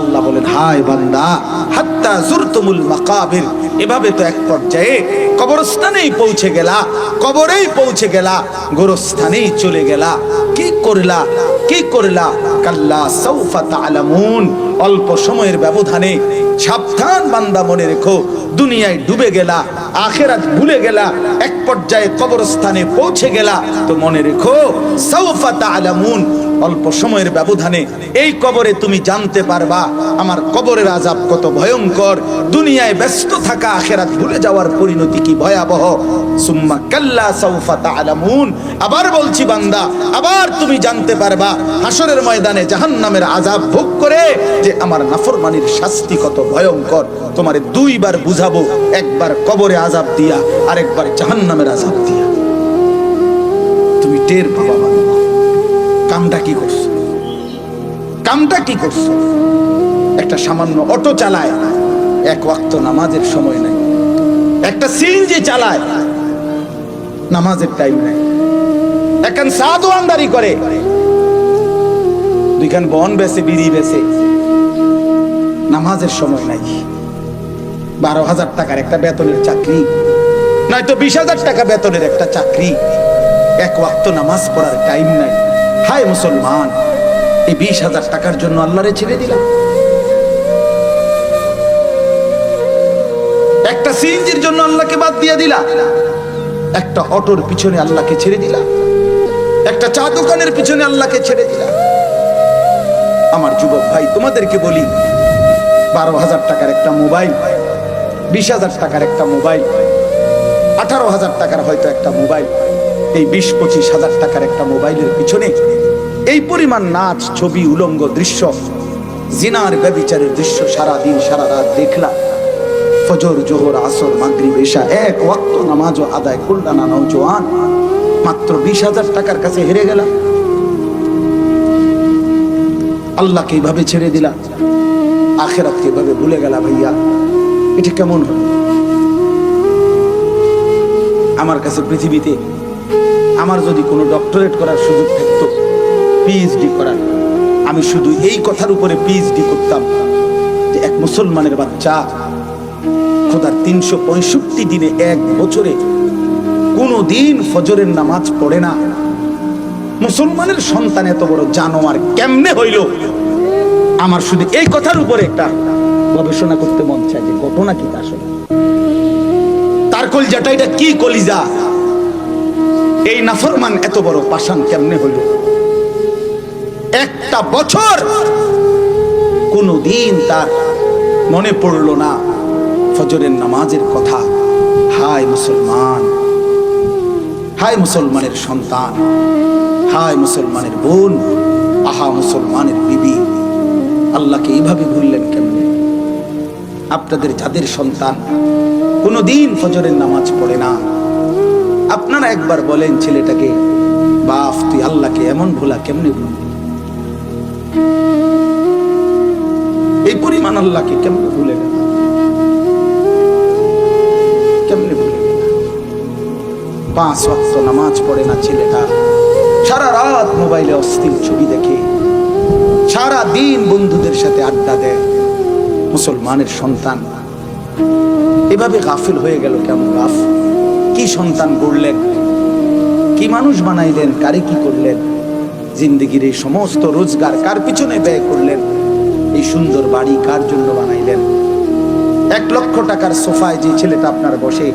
আল্লাহ বলেন, হায় বান্দা, হাত্তা জুরতুমুল মাকাবির। এভাবে তো এক পর্যায়ে কবরস্থানেই পৌঁছে গেলা, কবরেই পৌঁছে গেলা, গোরস্থানেই চলে গেলা। কি করলা কি করলা? কাল্লা সৌফা তালামুন। অল্প সময়ের ব্যবধানে সাবধান বান্দা মনে রেখো, দুনিয়ায় ডুবে গেলা। আখেরাত ভুলে গেলা, এক পর্যায়ে কবরস্থানে পৌঁছে গেলা। তো মনে রেখো তালামুন অল্প সময়ের ব্যবধানে এই কবরে তুমি জানতে পারবা, আমার কবরের আজাব কত ভয়ঙ্কর। দুনিয়ায় ব্যস্ত থাকা আখেরাত ভুলে যাওয়ার পরিণতি কি ভয়াবহ? সুম্মা কাল্লা সাউফা তাআলামুন। আবার বলছি, বান্দা, আবার তুমি জানতে পারবা হাসরের ময়দানে জাহান্নামের আজাব ভোগ করে যে আমার নাফরমানির শাস্তি কত ভয়ঙ্কর। তোমারে দুইবার বুঝাবো, একবার কবরে আজাব দিয়া, আরেকবার জাহান্নামের আজাব দিয়া। তুমি টের পাবা বান্দা কামটা কি করছ? কামটা কি করছ? একটা সামান্য অটো চালায়, এক ওয়াক্ত নামাজের সময় নাই। একটা সিএনজি চালায়, নামাজের টাইম নাই। এখন সাধু আন্দারি করে, দুইখান বন বেছে, বিড়ি বেছে। নামাজের সময় নাই। বারো হাজার টাকার একটা বেতনের চাকরি। নয়তো বিশ হাজার টাকা বেতনের একটা চাকরি। এক ওয়াক্ত নামাজ পড়ার টাইম নাই। হায় মুসলমান, এই বিশ হাজার টাকার জন্য আল্লাহরে ছেড়ে দিলাম। একটা সিএনজির জন্য আল্লাহকে বাদ দিয়ে দিলা। একটা অটোর পিছনে আল্লাহকে ছেড়ে দিলা। একটা চা দোকানের পিছনে আল্লাহকে ছেড়ে দিলা। আমার যুবক ভাই, তোমাদেরকে বলি, বারো হাজার টাকার একটা মোবাইল বিশ হাজার টাকার একটা মোবাইল আঠারো হাজার টাকার হয়তো একটা মোবাইল এই বিশ পঁচিশ হাজার টাকার একটা মোবাইলের পিছনে এই পরিমাণ নাচ, ছবি, উলঙ্গ দৃশ্য, জিনার ব্যবিচারের দৃশ্য সারা দিন সারা রাত দেখলা ফজর, জোহর, আসর, মাগরিব, এশা, এক ওয়াক্ত নামাজও আদায় করলা না নৌজওয়ান মাত্র বিশ হাজার টাকার কাছে হেরে গেলা আল্লাহকে এইভাবে ছেড়ে দিলা আখেরাতকে এভাবে ভুলে গেলা ভাইয়া। এটা কেমন হলো? আমার কাছে পৃথিবীতে আমার যদি কোনো ডক্টরেট করার সুযোগ থাকতো পিএইচডি করার, আমি শুধু এই কথার উপরে পিএইচডি করতাম যে এক মুসলমানের বাচ্চা খোদার তিনশো পঁয়ষট্টি দিনে এক বছরে কোনো দিন ফজরের নামাজ পড়ে না। মুসলমানের সন্তান এত বড় জানোয়ার কেমনে হইল? আমার শুধু এই কথার উপরে একটা গবেষণা করতে মন চায় যে ঘটনা কি আসলে। তার কলিজাটা এটা কি কলিজা? এই নাফরমান এত বড় পাষাণ কেমনে হইল? একটা বছর কোনো দিন তার মনে পড়ল না ফজরের নামাজের কথা। হায় মুসলমান, হায় মুসলমানের সন্তান, হায় মুসলমানের বোন, আহা মুসলমানের বিবি। আল্লাহকে এইভাবে ভুললেন কেমনে? আপনাদের যাদের সন্তান কোনো দিন ফজরের নামাজ পড়ে না। আপনারা একবার বলেন ছেলেটাকে, বাপ, তুই আল্লাহকে এমন ভোলা কেমনে ভুল? এই পরিমাণ আল্লাহকে কেমনে ভুলে গেল? কেমনে ভুলে পাঁচ ওয়াক্ত নামাজ পড়ে না ছেলেটা। সারা রাত মোবাইলে অস্থির ছবি দেখে, সারা দিন বন্ধুদের সাথে আড্ডা দেয়। মুসলমানের সন্তান। এভাবে গাফিল হয়ে গেল কেমন গাফ? কি সন্তান গড়লেন? কি মানুষ বানাইলেন? কারে কি করলেন? জিন্দগির এই সমস্ত রোজগার কার পিছনে ব্যয় করলেন? এই সুন্দর বাড়ি কার জন্য বানাইলেন? এক লক্ষ টাকার সোফায় যে ছেলেটা আপনার বসে,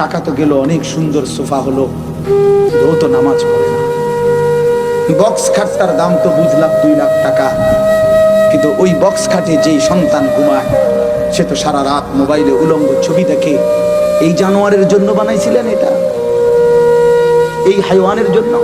টাকা তো গেল অনেক সুন্দর সোফা হলো তো নামাজ পড়ে না। বক্স খাটটার দাম তো বুঝলাম দুই লাখ টাকা। কিন্তু ওই বক্স খাটে যেই সন্তান ঘুমায়, সে তো সারা রাত মোবাইলে উলঙ্গ ছবি দেখে। এই জানোয়ারের জন্য বানাইছিলেন এটা? এই হাইওয়ানের জন্য?